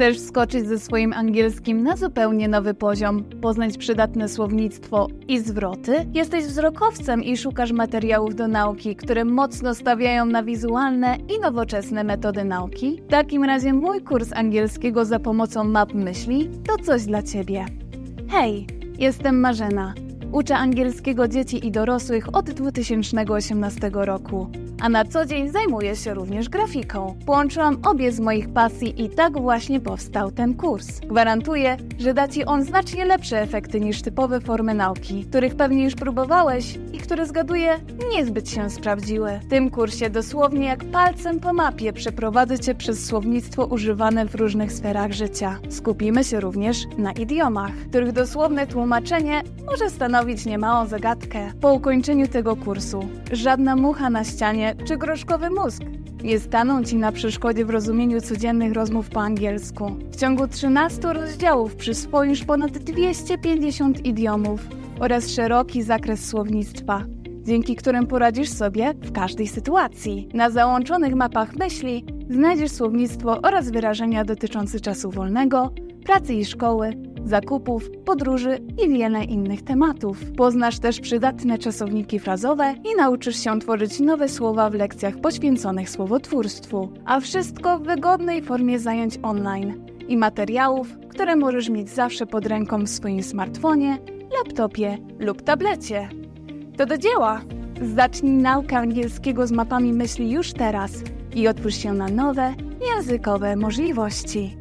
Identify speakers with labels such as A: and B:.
A: Chcesz skoczyć ze swoim angielskim na zupełnie nowy poziom, poznać przydatne słownictwo i zwroty? Jesteś wzrokowcem i szukasz materiałów do nauki, które mocno stawiają na wizualne i nowoczesne metody nauki? W takim razie mój kurs angielskiego za pomocą map myśli to coś dla Ciebie. Hej, jestem Marzena. Uczę angielskiego dzieci i dorosłych od 2018 roku, a na co dzień zajmuję się również grafiką. Połączyłam obie z moich pasji i tak właśnie powstał ten kurs. Gwarantuję, że da Ci on znacznie lepsze efekty niż typowe formy nauki, których pewnie już próbowałeś i które zgaduję niezbyt się sprawdziły. W tym kursie dosłownie jak palcem po mapie przeprowadzę Cię przez słownictwo używane w różnych sferach życia. Skupimy się również na idiomach, których dosłowne tłumaczenie może stanowić niemałą zagadkę. Po ukończeniu tego kursu żadna mucha na ścianie czy groszkowy mózg nie staną Ci na przeszkodzie w rozumieniu codziennych rozmów po angielsku. W ciągu 13 rozdziałów przyswoisz ponad 250 idiomów oraz szeroki zakres słownictwa, dzięki którym poradzisz sobie w każdej sytuacji. Na załączonych mapach myśli znajdziesz słownictwo oraz wyrażenia dotyczące czasu wolnego, pracy i szkoły, zakupów, podróży i wiele innych tematów. Poznasz też przydatne czasowniki frazowe i nauczysz się tworzyć nowe słowa w lekcjach poświęconych słowotwórstwu. A wszystko w wygodnej formie zajęć online i materiałów, które możesz mieć zawsze pod ręką w swoim smartfonie, laptopie lub tablecie. To do dzieła! Zacznij naukę angielskiego z mapami myśli już teraz i otwórz się na nowe, językowe możliwości.